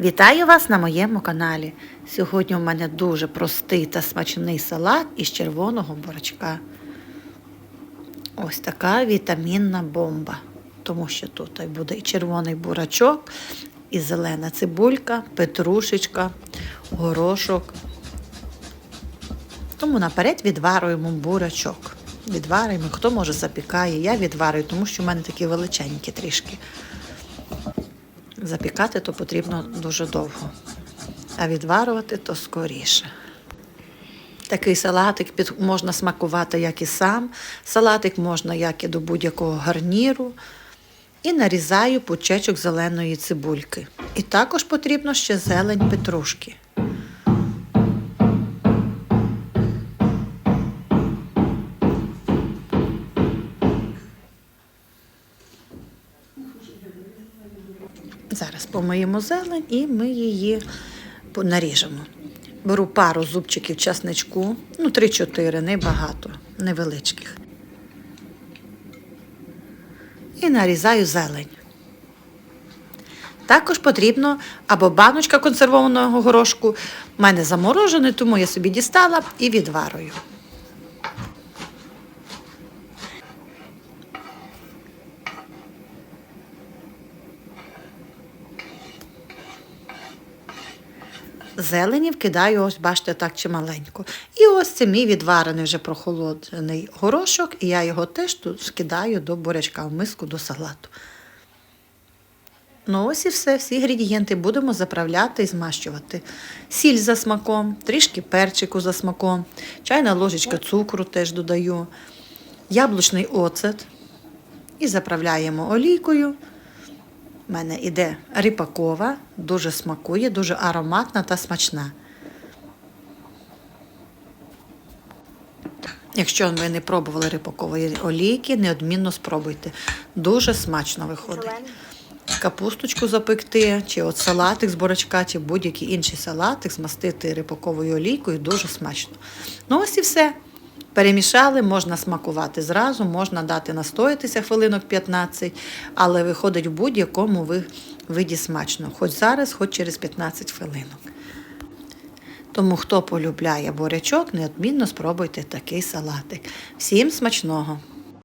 Вітаю вас на моєму каналі. Сьогодні у мене дуже простий та смачний салат із червоного бурачка. Ось така вітамінна бомба, тому що тут буде і червоний бурачок, і зелена цибулька, петрушечка, горошок. Тому наперед відварюємо бурачок. Відварюємо, хто може запікає, я відварюю, тому що в мене такі величенькі трішки. Запікати то потрібно дуже довго, а відварювати то скоріше. Такий салатик під, можна смакувати як і сам. Салатик можна як і до будь-якого гарніру. І нарізаю пучечок зеленої цибульки. І також потрібно ще зелень петрушки. Зараз помиємо зелень і ми її наріжемо. Беру пару зубчиків часничку, ну 3-4, небагато, невеличких. І нарізаю зелень. Також потрібно або баночка консервованого горошку. У мене заморожений, тому я собі дістала і відварую. Зелені вкидаю, ось бачите, так чималенько. І ось це мій відварений вже прохолодний горошок, і я його теж тут скидаю до бурячка в миску до салату. Ну ось і все, всі інгредієнти будемо заправляти і змащувати. Сіль за смаком, трішки перчику за смаком, чайна ложечка цукру теж додаю, яблучний оцет. І заправляємо олійкою. У мене іде ріпакова, дуже смакує, дуже ароматна та смачна. Якщо ви не пробували ріпакової олійки, неодмінно спробуйте. Дуже смачно виходить. Капусточку запекти, чи от салатик з борочка, чи будь-який інший салатик змастити рипаковою олійкою дуже смачно. Ну ось і все. Перемішали, можна смакувати зразу, можна дати настоятися хвилинок 15, але виходить в будь-якому виді смачно, хоч зараз, хоч через 15 хвилинок. Тому хто полюбляє бурячок, неодмінно спробуйте такий салатик. Всім смачного!